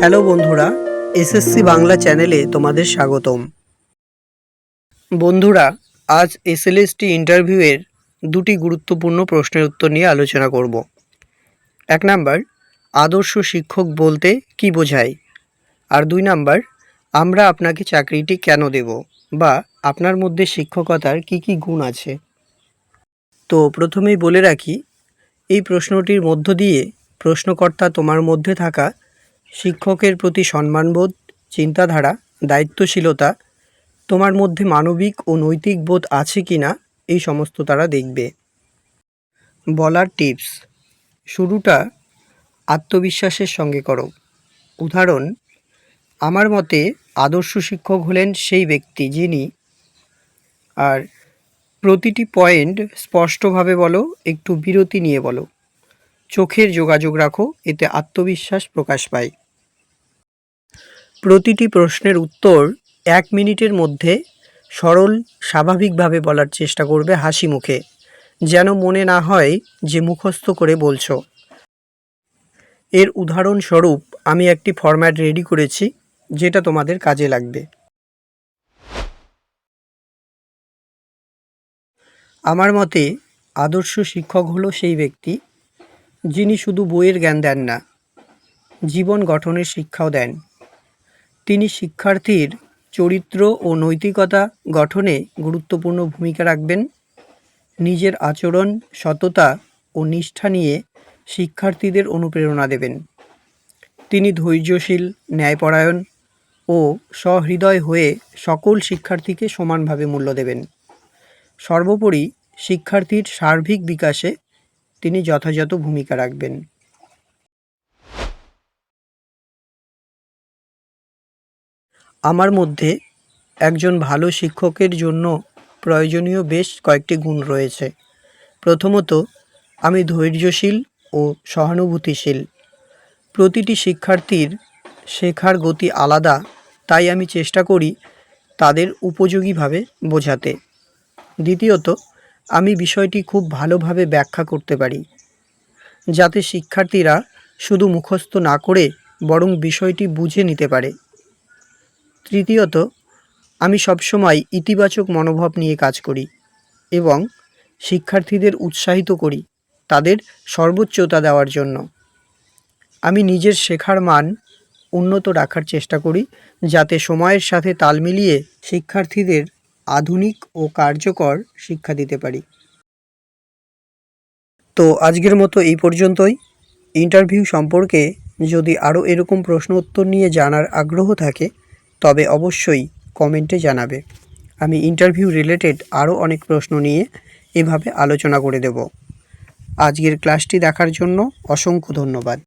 Hello বন্ধুরা, SSC Bangla চ্যানেলে তোমাদের স্বাগতম। বন্ধুরা, আজ এসএলএসটি ইন্টারভিউয়ের দুটি গুরুত্বপূর্ণ প্রশ্নের উত্তর নিয়ে আলোচনা করব। এক নাম্বার, আদর্শ শিক্ষক বলতে কি বোঝায়? আর দুই নাম্বার, আমরা আপনাকে চাকরিটি কেন দেব? বা আপনার মধ্যে শিক্ষকতার কি কি গুণ আছে? তো প্রথমেই বলে রাখি, এই প্রশ্নটির মধ্য দিয়ে প্রশ্নকর্তা তোমার মধ্যে থাকা শিক্ষকের প্রতি সম্মানবোধ, চিন্তাধারা, দায়িত্বশীলতা, তোমার মধ্যে মানবিক ও নৈতিক বোধ আছে কি না, এই সমস্ত তারা দেখবে। বলার টিপস, শুরুটা আত্মবিশ্বাসের সঙ্গে করো। উদাহরণ, আমার মতে আদর্শ শিক্ষক হলেন সেই ব্যক্তি যিনি, আর প্রতিটি পয়েন্ট স্পষ্টভাবে বলো, একটু বিরতি নিয়ে বলো। চোখের যোগাযোগ রাখো, এতে আত্মবিশ্বাস প্রকাশ পায়। প্রতিটি প্রশ্নের উত্তর এক মিনিটের মধ্যে সরল, স্বাভাবিকভাবে বলার চেষ্টা করবে হাসি মুখে, যেন মনে না হয় যে মুখস্থ করে বলছো। এর উদাহরণস্বরূপ, আমি একটি ফরম্যাট রেডি করেছি, যেটা তোমাদের কাজে লাগবে। আমার মতে, আদর্শ শিক্ষক হলো সেই ব্যক্তি যিনি শুধু বইয়ের জ্ঞান দেন না, জীবন গঠনের শিক্ষাও দেন। তিনি শিক্ষার্থীর চরিত্র ও নৈতিকতা গঠনে গুরুত্বপূর্ণ ভূমিকা রাখবেন। নিজের আচরণ, সততা ও নিষ্ঠা নিয়ে শিক্ষার্থীদের অনুপ্রেরণা দেবেন। তিনি ধৈর্যশীল, ন্যায়পরায়ণ ও সহৃদয় হয়ে সকল শিক্ষার্থীকে সমানভাবে মূল্য দেবেন। সর্বোপরি শিক্ষার্থীর সার্বিক বিকাশে তিনি যথাযথ ভূমিকা রাখবেন। আমার মধ্যে একজন ভালো শিক্ষকের জন্য প্রয়োজনীয় বেশ কয়েকটি গুণ রয়েছে। প্রথমত, আমি ধৈর্যশীল ও সহানুভূতিশীল। প্রতিটি শিক্ষার্থীর শেখার গতি আলাদা, তাই আমি চেষ্টা করি তাদের উপযোগীভাবে বোঝাতে। দ্বিতীয়ত আমি বিষয়টি খুব ভালোভাবে ব্যাখ্যা করতে পারি। যাতে শিক্ষার্থীরা শুধু মুখস্থ না করে বরং বিষয়টি বুঝে নিতে পারে। তৃতীয়ত, আমি সবসময় ইতিবাচক মনোভাব নিয়ে কাজ করি এবং শিক্ষার্থীদের উৎসাহিত করি তাদের সর্বোচ্চতা দেওয়ার জন্য। আমি নিজের শেখার মান উন্নত রাখার চেষ্টা করি যাতে সময়ের সাথে তাল মিলিয়ে শিক্ষার্থীদের আধুনিক ও কার্যকর শিক্ষা দিতে পারি। তো আজকের মতো এই পর্যন্তই। ইন্টারভিউ সম্পর্কে যদি আরও এরকম প্রশ্ন উত্তর নিয়ে জানার আগ্রহ থাকে, তবে অবশ্যই কমেন্টে জানাবে। আমি ইন্টারভিউ রিলেটেড আরও অনেক প্রশ্ন নিয়ে এভাবে আলোচনা করে দেব। আজকের ক্লাসটি দেখার জন্য অসংখ্য ধন্যবাদ।